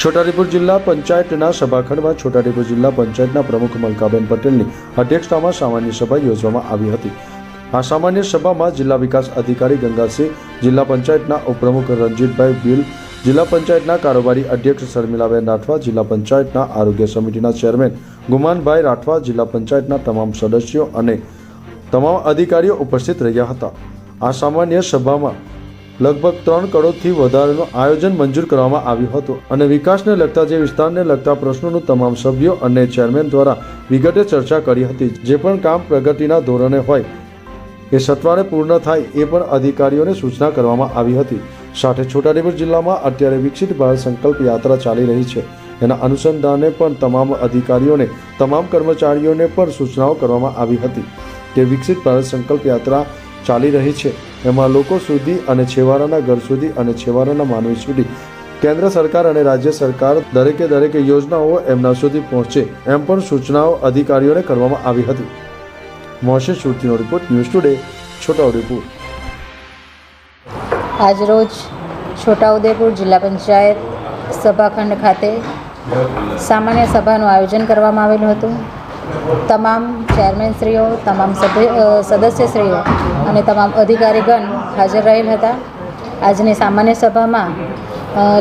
છોટાઉદેપુર જિલ્લા પંચાયતના સભાખંડમાં છોટાઉદેપુર જિલ્લા પંચાયતના પ્રમુખ મલકાબેન પટેલની અધ્યક્ષતામાં સામાન્ય સભા યોજવામાં આવી હતી. આ સામાન્ય સભામાં જિલ્લા વિકાસ અધિકારી ગંગાસિંહ, જિલ્લા પંચાયતના ઉપપ્રમુખ રણજીતભાઈ બિલ જિલ્લા પંચાયતના કારોબારી અધ્યક્ષ શર્મિલાબેન રાઠવા, જિલ્લા પંચાયતના આરોગ્ય સમિતિના ચેરમેન ગુમાનભાઈ રાઠવા, જિલ્લા પંચાયતના તમામ સદસ્યો અને તમામ અધિકારીઓ ઉપસ્થિત રહ્યા હતા. આ સામાન્ય સભામાં લગભગ ત્રણ કરોડથી વધારેનું આયોજન મંજૂર કરવામાં આવ્યું હતું. અને વિકાસને લગતા જે વિસ્તારને લગતા પ્રશ્નોનું તમામ સભ્યો અને ચેરમેન દ્વારા વિગતે ચર્ચા કરી હતી. જે પણ કામ પ્રગતિના ધોરણે હોય, એ સત્વારે પૂર્ણ થાય એ પણ અધિકારીઓને સૂચના કરવામાં આવી હતી. સાથે છોટાઉદેપુર જિલ્લામાં અત્યારે વિકસિત ભારત સંકલ્પ યાત્રા ચાલી રહી છે. એના અનુસંધાને પણ તમામ અધિકારીઓને, તમામ કર્મચારીઓને પણ સૂચનાઓ કરવામાં આવી હતી કે વિકસિત ભારત સંકલ્પ યાત્રા ચાલી રહી છે. એમાં લોકો સુધી અને છેવાડાના ઘર સુધી અને છેવાડાના માનવી સુધી કેન્દ્ર સરકાર અને રાજ્ય સરકાર દરેકે દરેક યોજનાઓ એમના સુધી પહોંચે એમ પણ સૂચનાઓ અધિકારીઓને કરવામાં આવી હતી. મોહસિન સુરતીનો રિપોર્ટ ન્યૂઝ ટુડે, છોટાઉદેપુર. આજરોજ છોટાઉદેપુર જિલ્લા પંચાયત સભાખંડ ખાતે સામાન્ય સભાનું આયોજન કરવામાં આવેલું હતું. તમામ ચેરમેનશ્રીઓ, તમામ સદસ્યશ્રીઓ અને તમામ અધિકારીગણ હાજર રહેલ હતા. આજની સામાન્ય સભામાં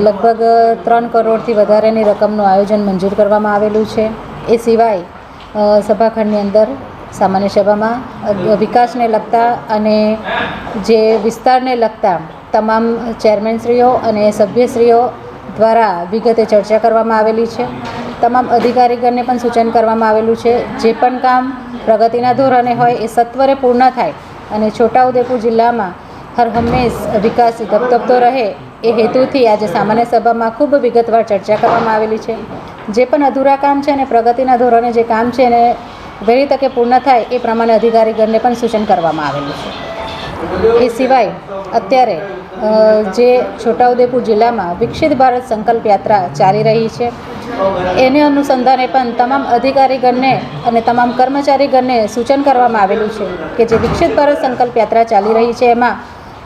લગભગ ત્રણ કરોડથી વધારેની રકમનું આયોજન મંજૂર કરવામાં આવેલું છે. એ સિવાય સભાખંડની અંદર સામાન્ય સભામાં વિકાસને લગતા અને જે વિસ્તારને લગતા તમામ ચેરમેનશ્રીઓ અને સભ્યશ્રીઓ દ્વારા વિગતે ચર્ચા કરવામાં આવેલી છે. તમામ અધિકારીગણને પણ સૂચન કરવામાં આવેલું છે. જે પણ કામ પ્રગતિના ધોરણે હોય એ સત્વરે પૂર્ણ થાય અને છોટાઉદેપુર જિલ્લામાં હર હંમેશ વિકાસ ધબધબતો રહે એ હેતુથી આજે સામાન્ય સભામાં ખૂબ વિગતવાર ચર્ચા કરવામાં આવેલી છે. જે પણ અધૂરા કામ છે અને પ્રગતિના ધોરણે જે કામ છે એને વહેલી તકે પૂર્ણ થાય એ પ્રમાણે અધિકારીગણને પણ સૂચન કરવામાં આવેલું છે. એ સિવાય અત્યારે જે છોટાઉદેપુર જિલ્લામાં વિકસિત ભારત સંકલ્પ યાત્રા ચાલી રહી છે. એને અનુસંધાને પણ તમામ અધિકારીગણને અને તમામ કર્મચારીગણને સૂચન કરવામાં આવેલું છે કે જે વિકસિત ભારત સંકલ્પ યાત્રા ચાલી રહી છે, એમાં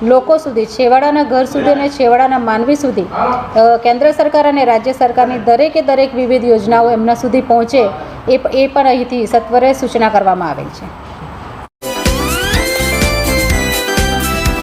લોકો સુધી, છેવાડાના ઘર સુધી અને છેવાડાના માનવી સુધી કેન્દ્ર સરકાર અને રાજ્ય સરકારની દરેકે દરેક વિવિધ યોજનાઓ એમના સુધી પહોંચે એ એ પણ અહીંથી સત્વરે સૂચના કરવામાં આવેલ છે.